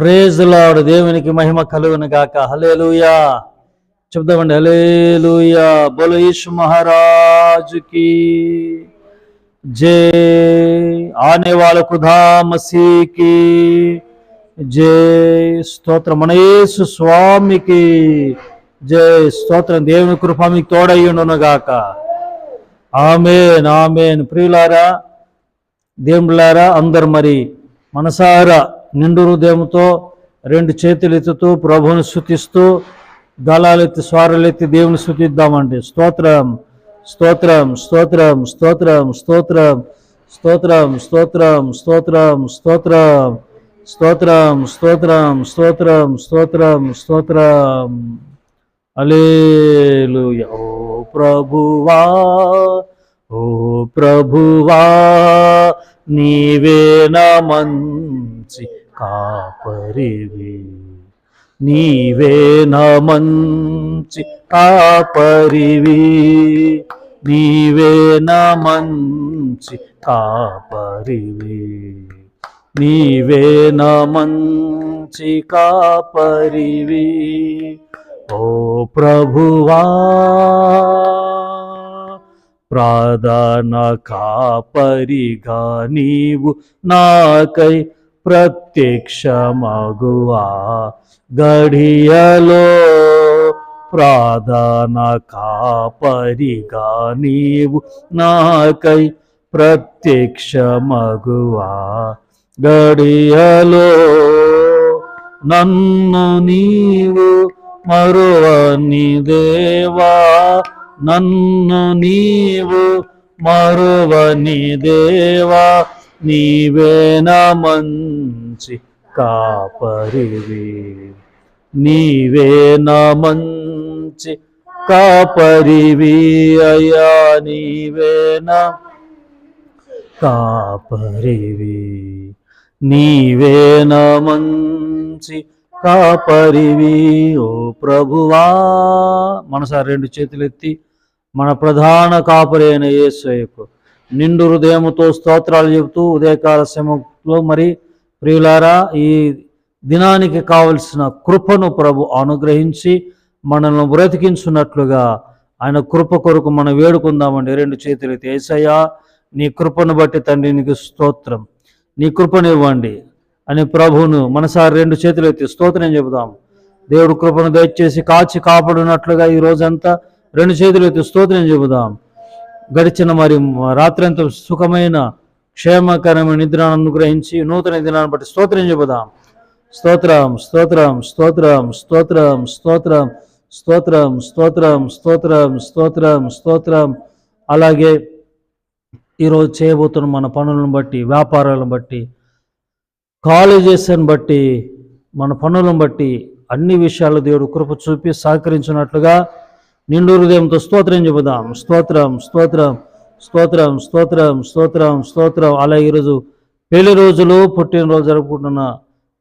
ప్రేజులాడు దేవునికి మహిమ కలుగును గాక. హలేలుయా చెప్దామండి. హలేలుయా బోలో యేసు మహారాజుకి జై. ఆనే వాళ్ళ కుధా మసీకి జై. స్తోత్రం మనయేసు స్వామికి జై. స్తోత్రం దేవుని కృప మీకు తోడయ్యుండును గాక. Amen amen. ప్రియులారా దేవులారా అందరు మరి మనసారా నిండు హృదయంతో రెండు చేతులు ఎత్తుతూ ప్రభువుని శుతిస్తూ దళాలెత్తి స్వారలెత్తి దేవుని శుతిద్దామండి స్తోత్రం స్తోత్రం స్తోత్రం స్తోత్రం స్తోత్రం స్తోత్రం స్తోత్రం స్తోత్రం స్తోత్రం స్తోత్రం స్తోత్రం స్తోత్రం స్తోత్రం స్తోత్రం అలేలు ఓ ప్రభువా ఓ ప్రభువా నీవే నా మంచి కాపరివి. నీవే నా మంచి కాపరివి. నీవే నా మంచి కాపరివి. నీవే నా మంచి కాపరివి. ఓ ప్రభువా ప్రాధాన కాపరిగా నీవు నాకై ప్రత్యక్షమగువా. గడియలో ప్రాధాన కాపరిగా నీవు నాకై ప్రత్యక్షమగువా. గడియలో నన్ను నీవు మరువని దేవా. నన్ను నీవు మరువని దేవా. నీవే నా నుంచి కాపరివి. నీవే నా మంచి కాపరివి అయ్యా నీవేనా కాపరివి. నీవే నా మంచి కాపరివి ఓ ప్రభువా. మనసారి రెండు చేతులు ఎత్తి మన ప్రధాన కాపరి అయిన యేసయ్యకు నిండు హృదయముతో స్తోత్రాలు చెబుతూ ఉదయకాల సమయంలో మరి ప్రియులారా ఈ దినానికి కావలసిన కృపను ప్రభు అనుగ్రహించి మనల్ని బ్రతికించున్నట్లుగా ఆయన కృప కొరకు మనం వేడుకుందామండి. రెండు చేతులు ఏసయ్యా నీ కృపను బట్టి తండ్రి నీకు స్తోత్రం. నీ కృపనివ్వండి అని ప్రభువును మనసారి రెండు చేతులు ఎత్తి స్తోత్రం చెబుదాం. దేవుడు కృపను దయచేసి కాచి కాపాడునట్లుగా ఈ రోజంతా రెండు చేతులు ఎత్తి స్తోత్రం చెబుదాం. గడిచిన మరి రాత్రంతా సుఖమైన క్షేమకరమైన నిద్రను అనుగ్రహించి నూతన దినాన్ని బట్టి స్తోత్రం చెబుదాం. స్తోత్రం స్తోత్రం స్తోత్రం స్తోత్రం స్తోత్రం స్తోత్రం స్తోత్రం స్తోత్రం స్తోత్రం స్తోత్రం. అలాగే ఈరోజు చేయబోతున్న మన పనులను బట్టి వ్యాపారాలను బట్టి కాలేజెస్ని బట్టి మన పనులను బట్టి అన్ని విషయాలు దేవుడు కృప చూపి సహకరించినట్లుగా నిండు హృదయంతో స్తోత్రం చెబుదాం. స్తోత్రం స్తోత్రం. స్తోత్రం స్తోత్రం స్తోత్రం స్తోత్రం. అలా ఈరోజు పెళ్ళి రోజులు పుట్టినరోజు జరుపుకుంటున్న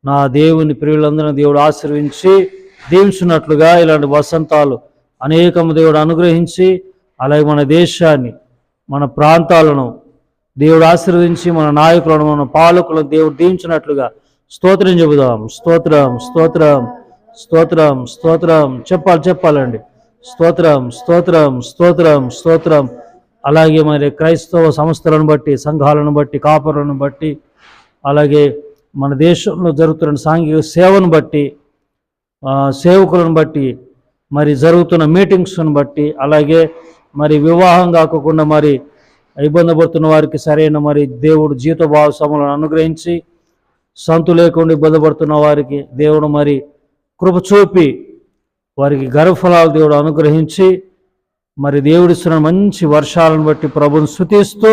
నా దేవుని ప్రియులందరినీ దేవుడు ఆశీర్వించి దీవించినట్లుగా ఇలాంటి వసంతాలు అనేకము దేవుడు అనుగ్రహించి అలాగే మన దేశాన్ని మన ప్రాంతాలను దేవుడు ఆశీర్వదించి మన నాయకులను మన పాలకులను దేవుడు దీవించినట్లుగా స్తోత్రం చెబుదాం. స్తోత్రం స్తోత్రం స్తోత్రం స్తోత్రం. చెప్పాలి చెప్పాలండి. స్తోత్రం స్తోత్రం స్తోత్రం స్తోత్రం. అలాగే మరి క్రైస్తవ సంస్థలను బట్టి సంఘాలను బట్టి కాపరులను బట్టి అలాగే మన దేశంలో జరుగుతున్న సాంఘిక సేవను బట్టి సేవకులను బట్టి మరి జరుగుతున్న మీటింగ్స్ను బట్టి అలాగే మరి వివాహం కాకుండా మరి ఇబ్బంది పడుతున్న వారికి సరైన మరి దేవుడు జీత భాగస్వాములను అనుగ్రహించి సంతు లేకుండా ఇబ్బంది పడుతున్న వారికి దేవుడు మరి కృప చూపి వారికి గర్వఫలాలు దేవుడు అనుగ్రహించి మరి దేవుడిస్తున్న మంచి వర్షాలను బట్టి ప్రభుని శృతిస్తూ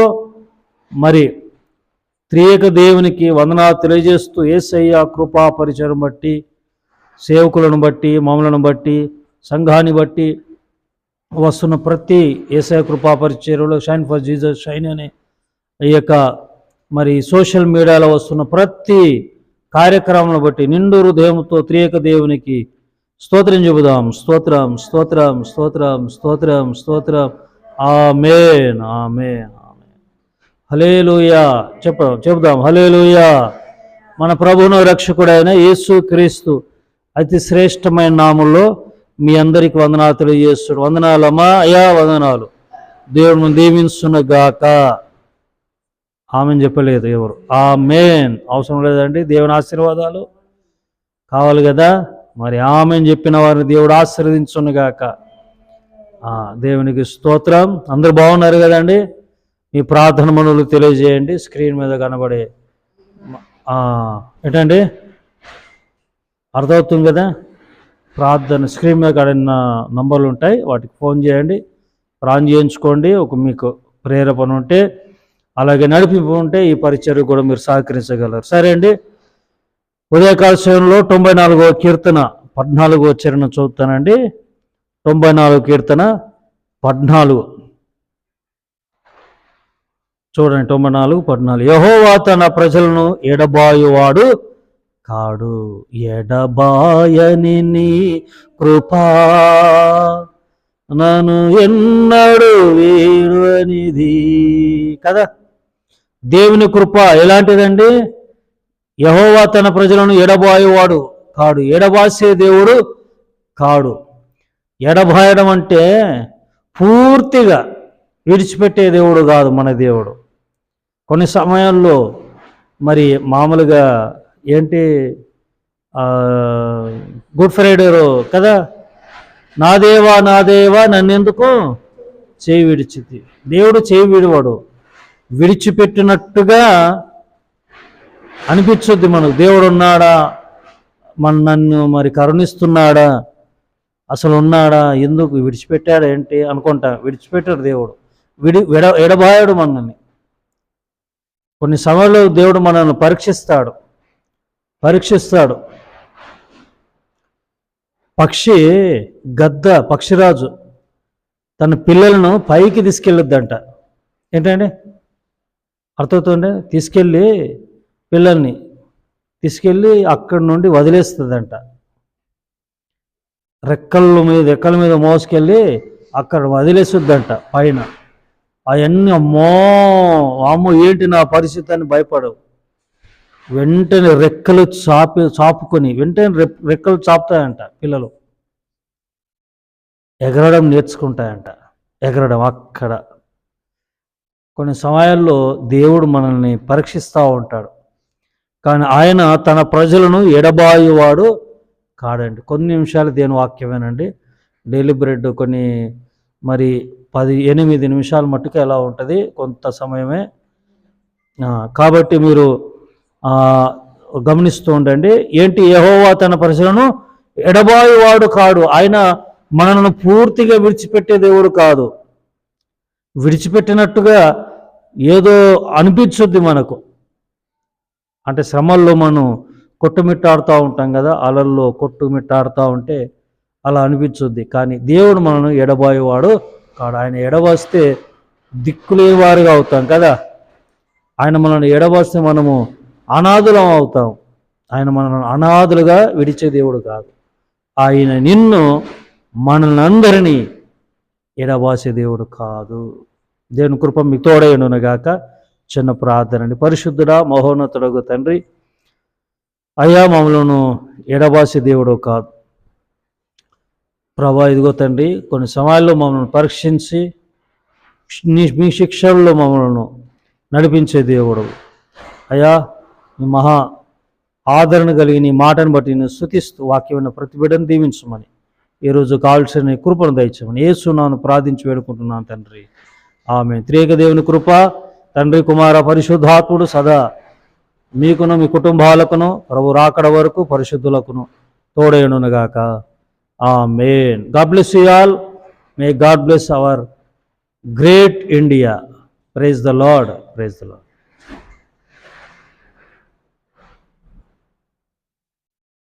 మరి త్రియేక దేవునికి వందనాలు తెలియజేస్తూ ఏసయ్య కృపా పరిచయం బట్టి సేవకులను బట్టి మమ్మలను బట్టి సంఘాన్ని బట్టి వస్తున్న ప్రతి ఏసఐ కృపా పరిచర్యలో షైన్ ఫర్ జీజస్ షైన్ అనే ఈ యొక్క మరి సోషల్ మీడియాలో వస్తున్న ప్రతి కార్యక్రమాలను బట్టి నిండు హృదయంతో త్రియేక దేవునికి స్తోత్రం చెబుదాం. స్తోత్రం స్తోత్రం స్తోత్రం స్తోత్రం స్తోత్రం. ఆమేన్ ఆమేన్ హలే హలేలుయా చెప్ప చెబుదాం. హలేలుయా మన ప్రభువును రక్షకుడైన యేసు క్రీస్తు అతి శ్రేష్టమైన నామంలో మీ అందరికి వందనాలు తెలియజేస్తున్నాడు. వందనాలమ్మా అయా వందనాలు. దేవుడిని దీవించున్న గాక. ఆమెను చెప్పలేదు ఎవరు. ఆ మేన్ అవసరం లేదండి. దేవుని ఆశీర్వాదాలు కావాలి కదా. మరి ఆమెను చెప్పిన వారిని దేవుడు ఆశీర్వదించునుగాక. దేవునికి స్తోత్రం. అందరు బాగున్నారు కదండి? మీ ప్రార్థన మనులు తెలియజేయండి. స్క్రీన్ మీద కనబడే ఏంటండి? అర్థమవుతుంది కదా? ప్రార్థన స్క్రీన్ మీద కడిన నంబర్లు ఉంటాయి. వాటికి ఫోన్ చేయండి. ప్రాన్ చేయించుకోండి. ఒక మీకు ప్రేరేపణ ఉంటే అలాగే నడిపింపు ఉంటే ఈ పరిచర్య కూడా మీరు సహకరించగలరు. సరే అండి. ఉదయకాల సమయంలో తొంభై నాలుగో కీర్తన పద్నాలుగో చరణ చదువుతానండి. తొంభై నాలుగు కీర్తన పద్నాలుగు. చూడండి తొంభై నాలుగు పద్నాలుగు. యహోవా తన ప్రజలను ఎడబాయువాడు కాడు. ఎడబాయని నీ కృపా నన్ను ఎన్నడు వీడు అనిది కదా? దేవుని కృప ఎలాంటిదండి? యహోవా తన ప్రజలను ఎడబాయేవాడు కాడు. ఎడబాసే దేవుడు కాడు. ఎడబాయడం అంటే పూర్తిగా విడిచిపెట్టే దేవుడు కాదు మన దేవుడు. కొన్ని సమయాల్లో మరి మామూలుగా ఏంటి గుడ్ ఫ్రైడే రో- కదా? నా దేవా నా దేవా నన్నెందుకు చేయి విడిచితి. దేవుడు చేయి విడివాడు. విడిచిపెట్టినట్టుగా అనిపించొద్ది మనకు. దేవుడు ఉన్నాడా మన నన్ను మరి కరుణిస్తున్నాడా? అసలు ఉన్నాడా ఎందుకు విడిచిపెట్టాడు ఏంటి అనుకుంటా. విడిచిపెట్టాడు దేవుడు. విడి విడ ఎడబాయాడు మనల్ని. కొన్ని సమయంలో దేవుడు మనల్ని పరీక్షిస్తాడు. పరీక్షిస్తాడు. పక్షి గద్ద పక్షిరాజు తన పిల్లలను పైకి తీసుకెళ్ళొద్దంట. ఏంటండి? అర్థమవుతుండే తీసుకెళ్ళి పిల్లల్ని తీసుకెళ్ళి అక్కడి నుండి వదిలేస్తుందంట. రెక్కల మీద రెక్కల మీద మోసుకెళ్ళి అక్కడ వదిలేస్తుందంట పైన. అవన్నీ అమ్మో అమ్మో ఏంటి నా పరిస్థితి అని భయపడవు. వెంటనే రెక్కలు చాపి చాపుకొని వెంటనే రెక్కలు చాపుతాయంట పిల్లలు. ఎగరడం నేర్చుకుంటాయంట ఎగరడం అక్కడ. కొన్ని సమయాల్లో దేవుడు మనల్ని పరీక్షిస్తూ ఉంటాడు. కానీ ఆయన తన ప్రజలను ఎడబాయువాడు కాడండి. కొన్ని నిమిషాలు దేని వాక్యమేనండి. డైలీ బ్రెడ్ కొన్ని మరి పది ఎనిమిది నిమిషాల మట్టుకు ఎలా ఉంటుంది? కొంత సమయమే. కాబట్టి మీరు గమనిస్తూ ఉండండి. ఏంటి? యహోవా తన ప్రజలను ఎడబాయువాడు కాడు. ఆయన మనల్ని పూర్తిగా విడిచిపెట్టే దేవుడు కాదు. విడిచిపెట్టినట్టుగా ఏదో అనిపించుద్ది మనకు. అంటే శ్రమల్లో మనం కొట్టుమిట్టాడుతూ ఉంటాం కదా అలల్లో కొట్టుమిట్టాడుతూ ఉంటే అలా అనిపించుద్ది. కానీ దేవుడు మనను ఎడబాయేవాడు కాడు. ఆయన ఎడబాస్తే దిక్కులేవారుగా అవుతాం కదా. ఆయన మనల్ని ఎడబాస్తే మనము అనాథులం అవుతాం. ఆయన మనల్ని అనాథులుగా విడిచే దేవుడు కాదు. ఆయన నిన్ను మనల్ని అందరినీ ఎడబాసే దేవుడు కాదు. దేవుని కృప మీకు తోడైనగాక చిన్న ప్రార్థన అండి పరిశుద్ధుడా మహోన్నతుడగు తండ్రి అయ్యా మమ్మలను ఎడబాసి దేవుడు కాదు ప్రభా ఇదిగో తండ్రి కొన్ని సమయాల్లో మమ్మల్ని పరీక్షించి మీ శిక్షల్లో మమ్మలను నడిపించే దేవుడు. అయ్యా నీ మహా ఆదరణ కలిగి నీ మాటను బట్టి నేను స్థుతిస్తూ వాక్యమైన ప్రతిబిడను దీవించమని ఈరోజు కావాల్సిన కృపను దయచమని ఏసునాను ప్రార్థించి వేడుకుంటున్నాను తండ్రి. ఆమె త్రేక దేవుని కృప తండ్రి కుమార పరిశుద్ధాత్ముడు సదా మీకును మీ కుటుంబాలకును ప్రభు రాకడ వరకు పరిశుద్ధులకును తోడేయునుగాక amen God bless you all. May God bless our great India. Praise the Lord. Praise the Lord.